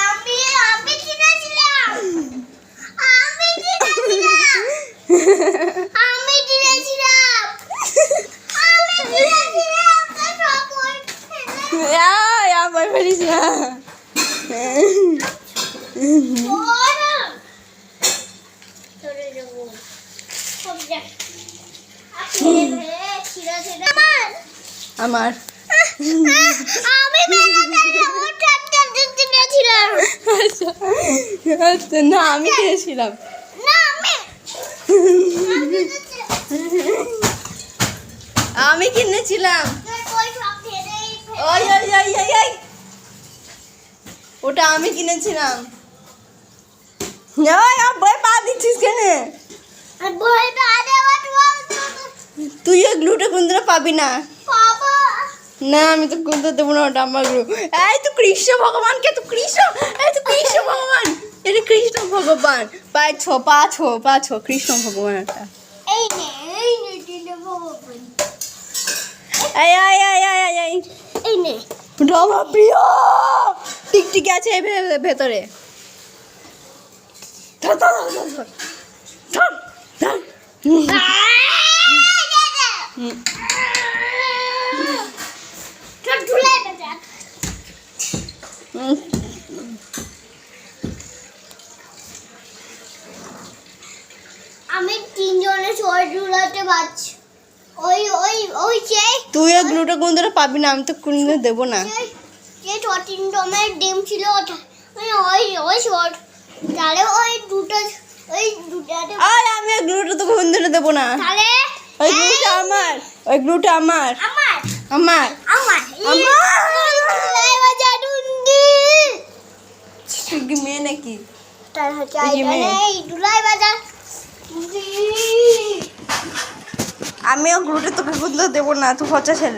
আমি আমি কিনেছিলাম। আমি কিনেছিলাম। আমি কিনেছিলাম। আমি কিনেছিলাম। না। আমার। আমি মেলাতে ওটা কিনেছিলাম আচ্ছা আচ্ছা, না আমি খেয়েছিলাম। আমি কিনেছিলাম। ওটা আমি কিনেছিলাম। বই পা দিচ্ছিস কেন? তুই গ্লুটা কুন্দরা পাবি না। না আমি তো কুন্দর দেবো না ওটা আমার গ্লু এই তো কৃষ্ণ ভগবান কে তো কৃষ্ণ এই তো কৃষ্ণ ভগবান। এটা কৃষ্ণ ভগবান। পায়ে ছো পা ছো পা ছো কৃষ্ণ ভগবান একটা। এই এই নে প্রিয়! টিকটিক আছে ভেতরে। ধর, ধর, ধর, ধর, ধর। ধর, ধর। হুম, হুম। ঝুলাই বেটা হুম। আমি তিনজনে ছয় ঝুলাতে পারছি। ওই ওই ওই যে তুই ওই গ্লুটা কুন্দরা পাবি না আমি তো কুন্দর দেবো না। যে- ছ তিন ডমের ডিম ছিল ওটা ওই ওই ওই শর্ট তাহলে ওই দুটো ওই দুটাতে আর আমি ওই গ্লুটা তো কুন্দরে দেবো না। তাহলে ওই গ্লুটা আমার ওই গ্লুটা আমার। আমার? আমার। আমার? আমার। মেয়ে নাকি হচ্ছে এই দুলাই বাজা আমি গ্রুটে তোকে কুন্দর দেবো না তুই খরচা তার